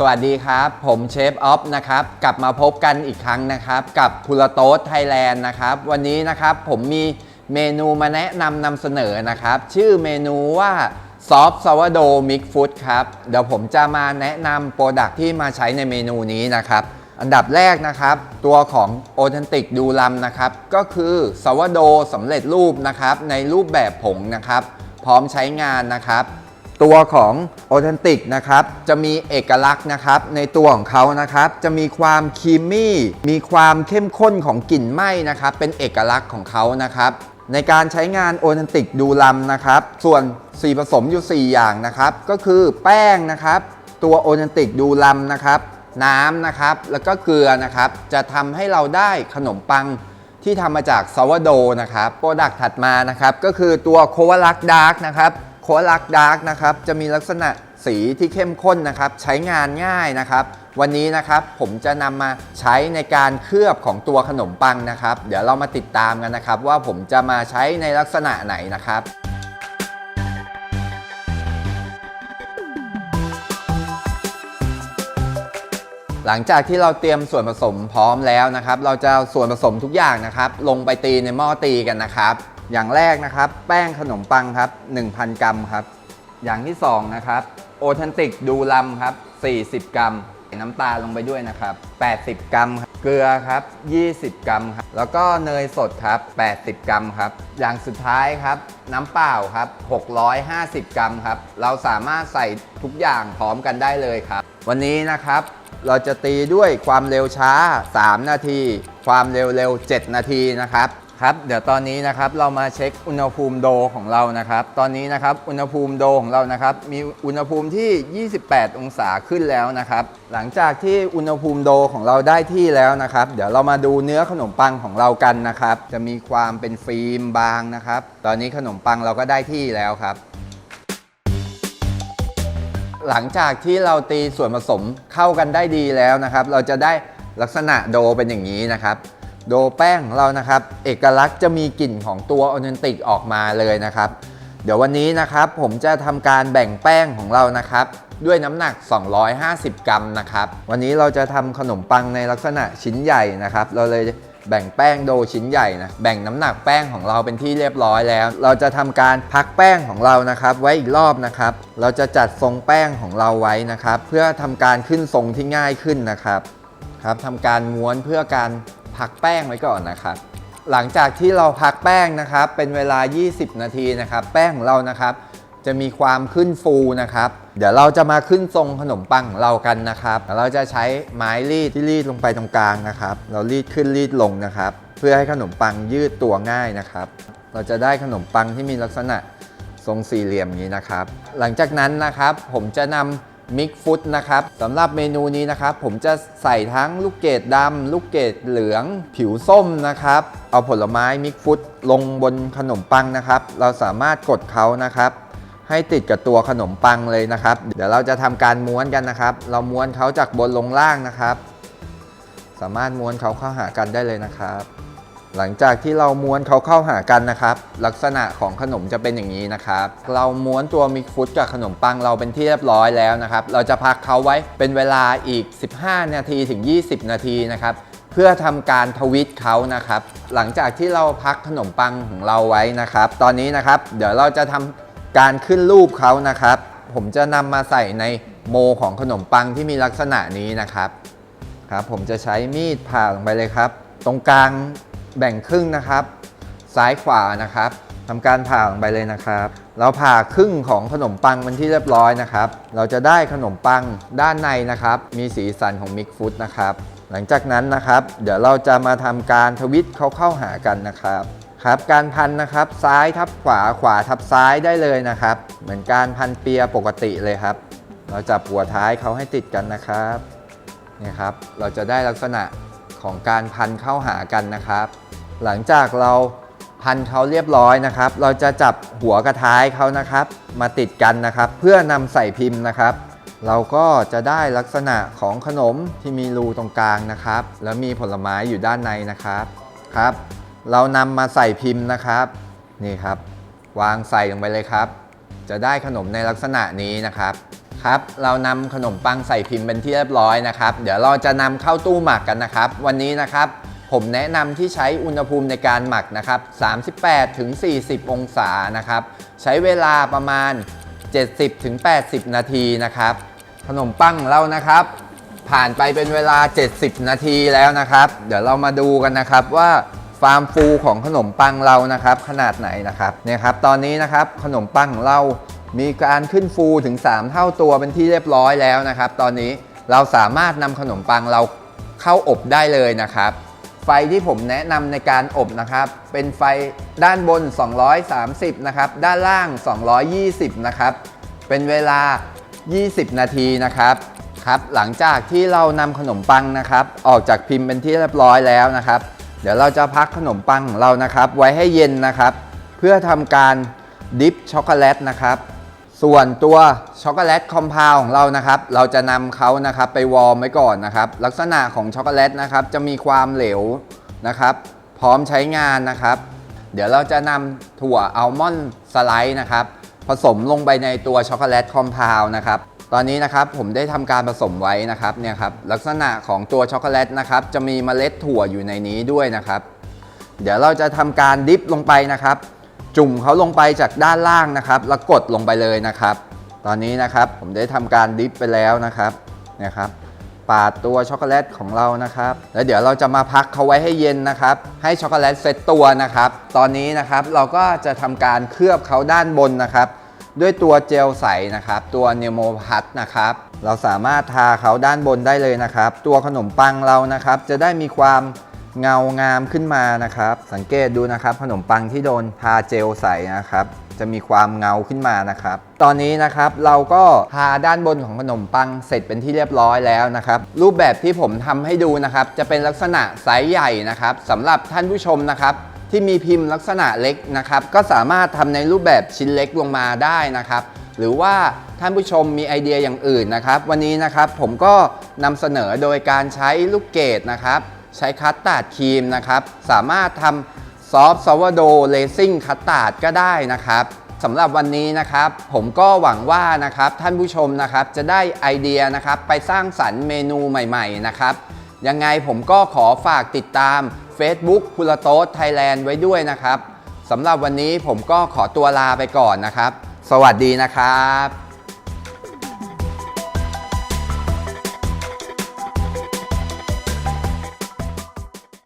สวัสดีครับ ผมเชฟออฟนะครับ กลับมาพบกันอีกครั้งนะครับ กับคุลโต๊ดไทยแลนด์นะครับ วันนี้นะครับผมมีเมนูมาแนะนำนำเสนอนะครับ ชื่อเมนูว่าซอฟต์ซาวโดมิกฟู้ดครับ เดี๋ยวผมจะมาแนะนำโปรดักที่มาใช้ในเมนูนี้นะครับ อันดับแรกนะครับ ตัวของโอเทนติกดูลัมนะครับ ก็คือซาวโดสำเร็จรูปนะครับ ในรูปแบบผงนะครับ พร้อมใช้งานนะครับ ตัวของโอเทนติกนะครับ จะมีเอกลักษณ์นะครับ ในตัวของเขานะครับ จะมีความครีมมี่ มีความเข้มข้นของกลิ่นไหม้นะครับ เป็นเอกลักษณ์ของเขานะครับ ในการใช้งานโอเทนติกดูลัมนะครับ ส่วนส่วนผสมอยู่ 4 อย่างนะครับ ก็คือแป้งนะครับ ตัวโอเทนติกดูลัมนะครับ น้ำนะครับ แล้วก็เกลือนะครับ จะทำให้เราได้ขนมปังที่ทำมาจากซาวโดนะครับ โปรดักต์ถัดมานะครับ ก็คือตัวโควาลักดาร์กนะครับ โคลักดาร์กนะครับจะมีลักษณะสีที่เข้มข้นนะครับ ใช้งานง่ายนะครับ วันนี้นะครับผมจะนำมาใช้ในการเคลือบของตัวขนมปังนะครับ เดี๋ยวเรามาติดตามกันนะครับ ว่าผมจะมาใช้ในลักษณะไหนนะครับหลังจากที่เราเตรียมส่วนผสมพร้อมแล้วนะครับ เราจะส่วนผสมทุกอย่างนะครับ ลงไปตีในหม้อตีกันนะครับ อย่างแรกนะครับ แป้งขนมปังครับ 1,000 กรัมครับ อย่างที่สองนะครับโอเทนติกดูลัมครับ 40 กรัม น้ำตาลลงไปด้วยนะครับ 80 กรัมครับเกลือครับ 20 กรัมครับ แล้วก็เนยสดครับ 80 กรัมครับ อย่างสุดท้ายครับ น้ำเปล่าครับ 650 กรัมครับ เราสามารถใส่ทุกอย่างพร้อมกันได้เลยครับ วันนี้นะครับเราจะตีด้วยความเร็วช้า 3 นาที ความเร็วเร็ว 7 นาทีนะครับ ครับเดี๋ยวตอนนี้นะครับเรามาเช็คอุณหภูมิโดของเรานะครับ ตอนนี้นะครับอุณหภูมิโดของเรานะครับ มีอุณหภูมิที่ 28 องศาขึ้นแล้วนะครับ หลังจากที่อุณหภูมิโดของเราได้ที่แล้วนะครับ เดี๋ยวเรามาดูเนื้อขนมปังของเรากันนะครับ จะมีความเป็นฟิล์มบางนะครับ ตอนนี้ขนมปังเราก็ได้ที่แล้วครับหลังจากที่เราตีส่วนผสมเข้ากันได้ดีแล้วนะครับ เราจะได้ลักษณะโดเป็นอย่างนี้นะครับ โดแป้งของเรานะครับ เอกลักษณ์จะมีกลิ่นของตัวออเทนติกออกมาเลยนะครับ เดี๋ยววันนี้นะครับผมจะทำการแบ่งแป้งของเรานะครับ ด้วยน้ำหนัก 250 กรัมนะครับ วันนี้เราจะทำขนมปังในลักษณะชิ้นใหญ่นะครับ เราเลยแบ่งแป้งโดชิ้นใหญ่นะแบ่งน้ำหนักแป้งของเราเป็นที่เรียบร้อยแล้ว เราจะทำการพักแป้งของเรานะครับ ไว้อีกรอบนะครับ เราจะจัดทรงแป้งของเราไว้นะครับ เพื่อทำการขึ้นทรงที่ง่ายขึ้นนะครับครับทำการม้วนเพื่อการ พักแป้งไว้ก่อนนะครับหลังจากที่เราพักแป้งนะครับเป็นเวลา 20 นาทีนะครับ แป้งของเรานะครับ จะมีความขึ้นฟูนะครับ เดี๋ยวเราจะมาขึ้นทรงขนมปังของเรากันนะครับเดี๋ยวเราจะใช้ไม้รีดที่รีดลงไปตรงกลางนะครับ เรารีดขึ้นรีดลงนะครับ เพื่อให้ขนมปังยืดตัวง่ายนะครับ เราจะได้ขนมปังที่มีลักษณะทรงสี่เหลี่ยมนี้นะครับ หลังจากนั้นนะครับผมจะนำ มิกฟุตนะครับสำหรับเมนูนี้นะครับ ผมจะใส่ทั้งลูกเกดดำลูกเกดเหลือง ผิวส้มนะครับ เอาผลไม้มิกฟุตลงบนขนมปังนะครับ เราสามารถกดเขานะครับ ให้ติดกับตัวขนมปังเลยนะครับ เดี๋ยวเราจะทำการม้วนกันนะครับ เราม้วนเขาจากบนลงล่างนะครับ สามารถม้วนเขาเข้าหากันได้เลยนะครับ หลังจากที่เราม้วนเขาเข้าหากันนะครับ ลักษณะของขนมจะเป็นอย่างนี้นะครับ เราม้วนตัวมิกฟุตกับขนมปังเราเป็นที่เรียบร้อยแล้วนะครับ เราจะพักเขาไว้เป็นเวลาอีก 15 นาทีถึง 20 นาทีนะครับเพื่อทำการทวิตเขานะครับ หลังจากที่เราพักขนมปังของเราไว้นะครับ ตอนนี้นะครับ เดี๋ยวเราจะทำการขึ้นรูปเขานะครับ ผมจะนำมาใส่ในโมของขนมปังที่มีลักษณะนี้นะครับครับ ผมจะใช้มีดผ่าลงไปเลยครับ ตรงกลาง แบ่งครึ่งนะครับ ซ้ายขวานะครับทำการผ่าลงไปเลยนะครับ เราผ่าครึ่งของขนมปังเป็นที่เรียบร้อยนะครับ เราจะได้ขนมปังด้านในนะครับ มีสีสันของมิกฟุตนะครับ หลังจากนั้นนะครับ เดี๋ยวเราจะมาทำการทวิตเขาเข้าหากันนะครับครับการพันนะครับซ้ายทับขวาขวาทับซ้ายได้เลยนะครับ เหมือนการพันเปียปกติเลยครับ เราจับหัวท้ายเขาให้ติดกันนะครับเนี่ยครับ เราจะได้ลักษณะของการพันเข้าหากันนะครับ หลังจากเราพันเขาเรียบร้อยนะครับ เราจะจับหัวกระท้ายเขานะครับ มาติดกันนะครับ เพื่อนำใส่พิมพ์นะครับ เราก็จะได้ลักษณะของขนมที่มีรูตรงกลางนะครับ แล้วมีผลไม้อยู่ด้านในนะครับครับ เรานำมาใส่พิมพ์นะครับ นี่ครับ วางใส่ลงไปเลยครับ จะได้ขนมในลักษณะนี้นะครับคครับ เรานำขนมปังใส่พิมพ์เป็นที่เรียบร้อยนะครับ เดี๋ยวเราจะนำเข้าตู้หมักกันนะครับ วันนี้นะครับ ผมแนะนำที่ใช้อุณหภูมิในการหมักนะครับ 38ถึง40 องศานะครับ ใช้เวลาประมาณ 70ถึง80 นาทีนะครับ ขนมปังเรานะครับ ผ่านไปเป็นเวลา 70 นาทีแล้วนะครับ เดี๋ยวเรามาดูกันนะครับว่าฟาร์มฟูของขนมปังเรานะครับ ขนาดไหนนะครับเนี่ยครับ ตอนนี้นะครับขนมปังของเรามีการขึ้นฟูถึง 3 เท่าตัวเป็นที่เรียบร้อยแล้วนะครับ ตอนนี้เราสามารถนำขนมปังเราเข้าอบได้เลยนะครับ ไฟที่ผมแนะนำในการอบนะครับ เป็นไฟด้านบน 230 นะครับ ด้านล่าง 220 นะครับ เป็นเวลา 20 นาทีนะครับครับ หลังจากที่เรานำขนมปังนะครับ ออกจากพิมพ์เป็นที่เรียบร้อยแล้วนะครับ เดี๋ยวเราจะพักขนมปังของเรานะครับ ไว้ให้เย็นนะครับ เพื่อทำการดิฟช็อกโกแลตนะครับ ส่วนตัวช็อกโกแลตคอมเพลของเรานะครับ เราจะนำเขานะครับไปวอร์มไว้ก่อนนะครับ ลักษณะของช็อกโกแลตนะครับจะมีความเหลวนะครับ พร้อมใช้งานนะครับ เดี๋ยวเราจะนำถั่วอัลมอนด์สไลด์นะครับ ผสมลงไปในตัวช็อกโกแลตคอมเพลนะครับ ตอนนี้นะครับผมได้ทำการผสมไว้นะครับเนี่ยครับลักษณะของตัวช็อกโกแลตนะครับจะมีเมล็ดถั่วอยู่ในนี้ด้วยนะครับ เดี๋ยวเราจะทำการดิฟลงไปนะครับ จุ่มเขาลงไปจากด้านล่างนะครับ แล้วกดลงไปเลยนะครับ ตอนนี้นะครับผมได้ทำการดิฟไปแล้วนะครับนี่ยครับปาดตัวช็อกโกแลตของเรานะครับ แล้วเดี๋ยวเราจะมาพักเขาไว้ให้เย็นนะครับ ให้ช็อกโกแลตเซตตัวนะครับ ตอนนี้นะครับเราก็จะทำการเคลือบเขาด้านบนนะครับ ด้วยตัวเจลใสนะครับ ตัวเนโมพัทนะครับ เราสามารถทาเขาด้านบนได้เลยนะครับ ตัวขนมปังเรานะครับ จะได้มีความ เงางามขึ้นมานะครับ สังเกตดูนะครับ ขนมปังที่โดนทาเจลใสนะครับ จะมีความเงาขึ้นมานะครับ ตอนนี้นะครับเราก็ทาด้านบนของขนมปังเสร็จเป็นที่เรียบร้อยแล้วนะครับ รูปแบบที่ผมทำให้ดูนะครับ จะเป็นลักษณะไซส์ใหญ่นะครับสำหรับท่านผู้ชมนะครับที่มีพิมพ์ลักษณะเล็กนะครับ ก็สามารถทำในรูปแบบชิ้นเล็กลงมาได้นะครับ หรือว่าท่านผู้ชมมีไอเดียอย่างอื่นนะครับ วันนี้นะครับผมก็นำเสนอโดยการใช้ลูกเกดนะครับ ใช้คัตตาร์ดครีมนะครับ สามารถทำซอฟต์ซาวโดเลซิ่งคัตตาร์ดก็ได้นะครับสำหรับวันนี้นะครับ ผมก็หวังว่านะครับท่านผู้ชมนะครับจะได้ไอเดียนะครับไปสร้างสรรค์เมนูใหม่ๆนะครับยังไงผมก็ขอฝากติดตาม Facebook พุลโตสไทยแลนด์ไว้ด้วยนะครับสำหรับวันนี้ผมก็ขอตัวลาไปก่อนนะครับ สวัสดีนะครับ